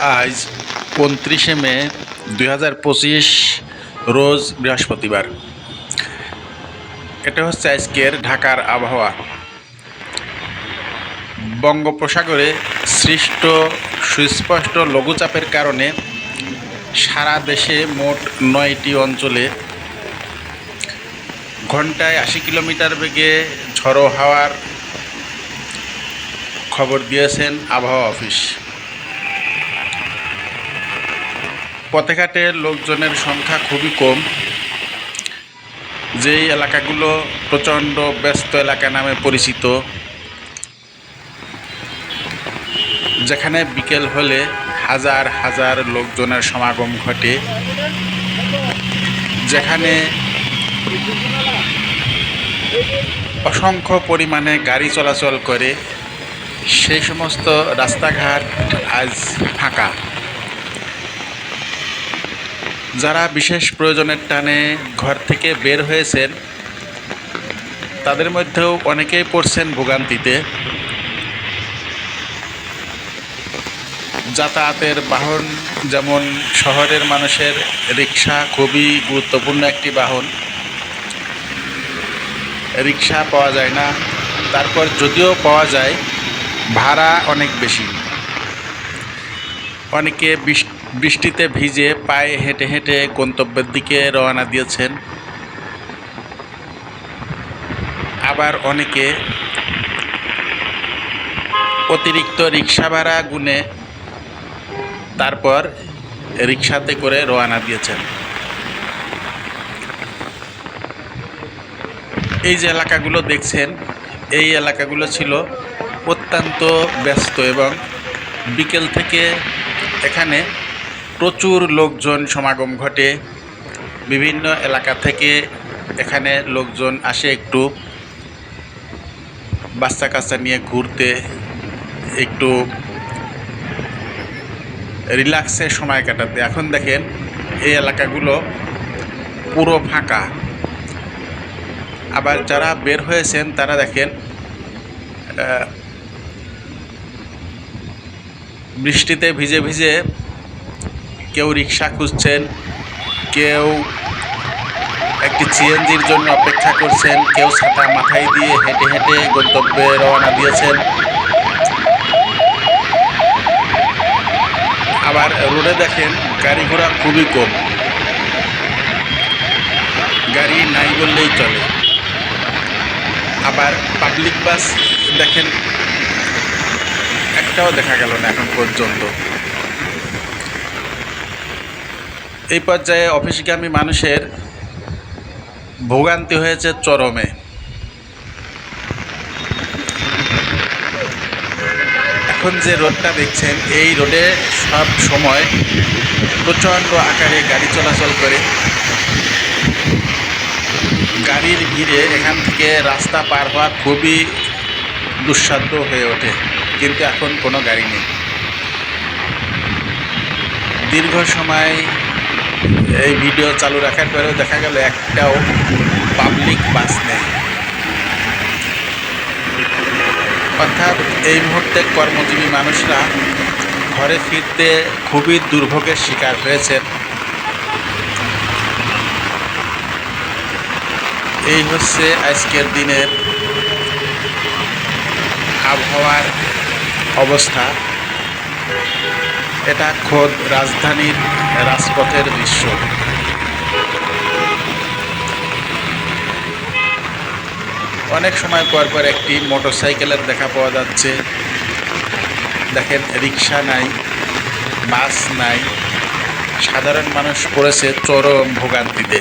আজ উনত্রিশে মে দুই হাজার পঁচিশ রোজ বৃহস্পতিবার। এটা হচ্ছে আজকের ঢাকার আবহাওয়া। বঙ্গোপসাগরে সৃষ্ট সুস্পষ্ট লঘুচাপের কারণে সারা দেশে মোট নয়টি অঞ্চলে ঘন্টায় আশি কিলোমিটার বেগে ঝড়ো হাওয়ার খবর দিয়েছেন আবহাওয়া অফিস। পথে ঘাটে লোকজনের সংখ্যা খুবই কম। যেই এলাকাগুলো প্রচণ্ড ব্যস্ত এলাকা নামে পরিচিত, যেখানে বিকেল হলে হাজার হাজার লোকজনের সমাগম ঘটে। যেখানে অসংখ্য পরিমাণে গাড়ি চলাচল করে। সেই সমস্ত রাস্তাঘাট আজ ফাঁকা। যারা বিশেষ প্রয়োজনের টানে ঘর থেকে বের হয়েছেন, তাদের মধ্যেও অনেকেই পড়ছেন ভোগান্তিতে। যাতায়াতের বাহন যেমন শহরের মানুষের রিক্সা খুবই গুরুত্বপূর্ণ একটি বাহন। রিক্সা পাওয়া যায় না, তারপর যদিও পাওয়া যায়, ভাড়া অনেক বেশি। অনেকে বৃষ- বৃষ্টিতে ভিজে পায়ে হেঁটে হেঁটে গন্তব্যের দিকে রওনা দিয়েছেন। আবার অনেকে অতিরিক্ত রিক্সা ভাড়া গুনে তারপর রিক্সাতে করে রওনা দিয়েছেন। এই যে এলাকাগুলো দেখছেন, এই এলাকাগুলো ছিল অত্যন্ত ব্যস্ত এবং বিকেল থেকে এখানে প্রচুর লোকজন সমাগম ঘটে। বিভিন্ন এলাকা থেকে এখানে লোকজন আসে একটু। বাচ্চা কাচ্চা নিয়ে ঘুরতে একটু রিল্যাক্সে সময় কাটাতে। এখন দেখেন, এই এলাকাগুলো পুরো ফাঁকা। আবার যারা বের হয়েছেন, তারা দেখেন বৃষ্টিতে ভিজে ভিজে কেউ রিক্সা খুঁজছেন, কেউ একটি সিএনজির জন্য অপেক্ষা করছেন, কেউ ছাতা মাথায় দিয়ে হেঁটে হেঁটে গন্তব্যে রওনা দিয়েছেন। আবার রোডে দেখেন গাড়ি ঘোড়া খুবই কম। গাড়ি নাই বললেই চলে। আবার পাবলিক বাস দেখেন, একটাও দেখা গেল না এখন পর্যন্ত। এই পর্যায়ে অফিসগামী মানুষের ভোগান্তি হয়েছে চরমে। এখন যে রোডটা দেখছেন, এই রোডে সব সময় প্রচণ্ড আকারে গাড়ি চলাচল করে। গাড়ির ভিড়ে এখান থেকে রাস্তা পার হওয়া খুবই দুঃসাধ্য হয়ে ওঠে, কিন্তু এখন কোনো গাড়ি নেই। দীর্ঘ সময় এই ভিডিও চালু রাখার পরেও দেখা গেল একটাও পাবলিক বাস নেই। অর্থাৎ এই মুহূর্তে কর্মজীবী মানুষরা ঘরে ফিরতে খুবই দুর্ভোগের শিকার হয়েছেন। এই হচ্ছে আজকের দিনের আবহাওয়ার অবস্থা। এটা খোদ রাজধানীর রাজপথের দৃশ্য। অনেক সময় পর পর একটি মোটরসাইকেলের দেখা পাওয়া যাচ্ছে। দেখেন রিক্সা নাই, বাস নাই, সাধারণ মানুষ পড়েছে চরম ভোগান্তিতে।